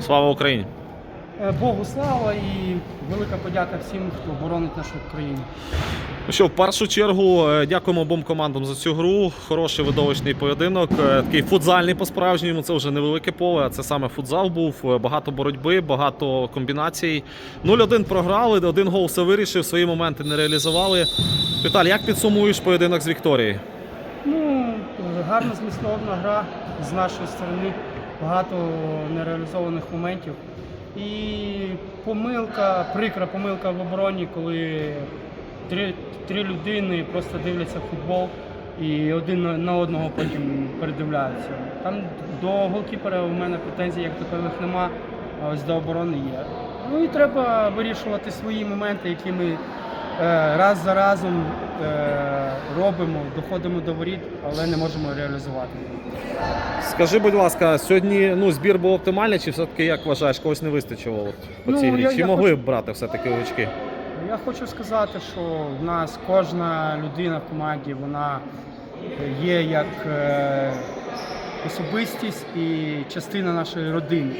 Слава Україні! Е, Богу слава і велика подяка всім, хто боронить нашу країну. Ну що, в першу чергу е, дякуємо обом командам за цю гру. Хороший видовищний поєдинок. Е, Такий футзальний по-справжньому. Це вже невелике поле, а це саме футзал був. Багато боротьби, багато комбінацій. 0-1 програли, один гол все вирішив, свої моменти не реалізували. Віталій, як підсумуєш поєдинок з Вікторією? Ну, гарна змістовна гра з нашої сторони, багато нереалізованих моментів. І помилка, прикра помилка в обороні, коли три, три людини просто дивляться футбол і один на- одного потім передивляються. Там до голкіпера у мене претензій як такових нема, а ось до оборони є. Ну і треба вирішувати свої моменти, які ми раз за разом е, робимо, доходимо до воріт, але не можемо реалізувати. Скажи, будь ласка, сьогодні ну, збір був оптимальний, чи все-таки як вважаєш, когось не вистачило от, по Ну, цій грі? чи я могли хочу- брати все-таки очки? Я хочу сказати, що в нас кожна людина в команді вона є як е, особистість і частина нашої родини.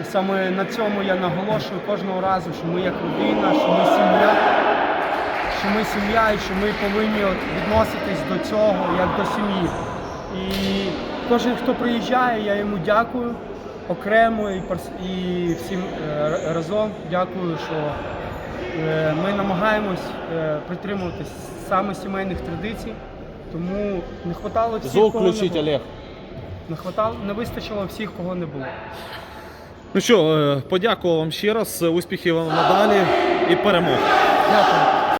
І саме на цьому я наголошую кожного разу, що ми як родина, що ми сім'я, сім'я і що ми повинні от відноситись до цього як до сім'ї. І кожен, хто приїжджає, я йому дякую окремо і, перс- і всім е, разом дякую, що Е, Ми намагаємось е, притримуватись саме сімейних традицій, тому не хватало всіх, Звук кого не було. Олег. Не хватало, не вистачило всіх, кого не було. Ну що, подякував вам ще раз, успіхів вам надалі і перемог. Дякую.